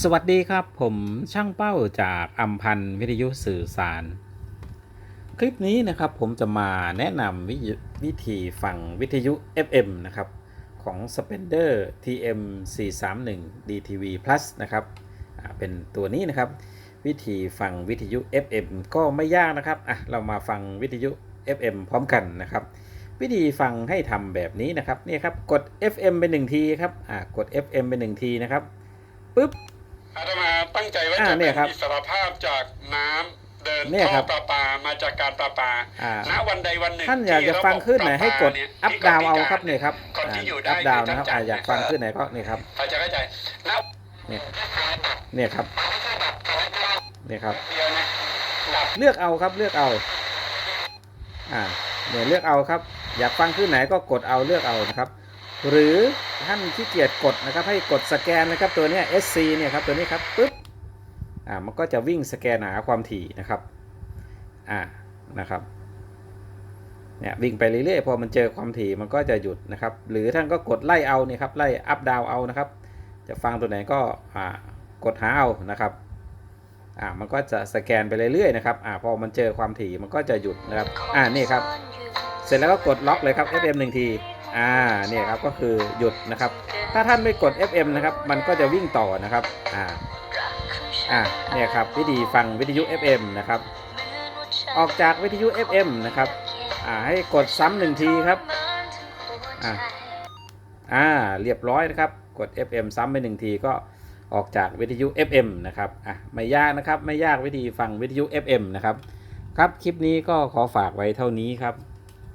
สวัสดีครับผมช่างเป้าจากอัมพันธ์วิทยุสื่อสาร คลิปนี้นะครับผมจะมาแนะนำวิวิธีฟังวิทยุ FM นะครับ ของ Spender TM 431 DTV Plus นะครับเป็นตัวนี้นะครับ วิธีฟังวิทยุ FM ก็ไม่ยากนะครับอะเรามาฟังวิทยุ FM พร้อมกันนะครับวิธีฟังให้ทำแบบนี้นะครับนี่ครับกด FM ไปหนึ่งทีครับอ่ากด FM ไปหนึ่งทีนะครับปุ๊บ อาตมาตั้งใจว่าอ่าจะเนี่เป็ยนครับอิสรภาพจากน้ำเดินเนี่ยครัท่อบประปามาจากการประปาอ่าณวันใดวันหนึ่งท่านอยากจะฟังขึ้นไหนให้กดที่ระบบอัพดาวเอาครับเนี่ยครับคนที่อยู่ได้อัพดาวนะครับคืออ่าท่อยากฟังขึ้นไหนก็เนี่ยครับเขาจะเข้าใจณเนี่ยเนี่ยครับเนี่ยครับเดียวนะดับ เลือกเอาครับเลือกเอา อ่าเนี่ยเลือกเอาครับ อยากฟังขึ้นไหนก็กดเอาเลือกเอานะครับ หรือท่านขี้เกียจกดนะครับ ให้กดสแกนนะครับตัวนี้ SC เนี่ยครับตัวนี้ครับปึ๊บอ่ามันก็จะวิ่งสแกนหาความถี่นะครับอ่านะครับเนี่ยวิ่งไปเรื่อยๆพอมันเจอความถี่มันก็จะหยุดนะครับ หรือท่านก็กดไล่เอานี่ครับไล่อัพดาวเอานะครับ จะฟังตัวไหนก็อ่ากดหาเอานะครับอ่ามันก็จะสแกนไปเรื่อยๆนะครับอ่าพอมันเจอความถี่มันก็จะหยุดนะครับอ่านี่ครับ เสร็จแล้วก็กดล็อกเลยครับ FM 1ที อ่าเนี่ยครับก็คือหยุดนะครับ ถ้าท่านไม่กด FM นะครับ มันก็จะวิ่งต่อนะครับอ่าอ่าเนี่ยครับวิธีฟังวิทยุ FM นะครับ ออกจากวิทยุ FM นะครับอ่าให้กดซ้ำหนึ่งทีครับอ่าอ่าเรียบร้อยนะครับ กด FM ซ้ำไปหนึ่งทีก็ออกจากวิทยุ FM นะครับอะไม่ยากนะครับ ไม่ยากวิธีฟังวิทยุ FM นะครับ ครับ คลิปนี้ก็ขอฝากไว้เท่านี้ครับ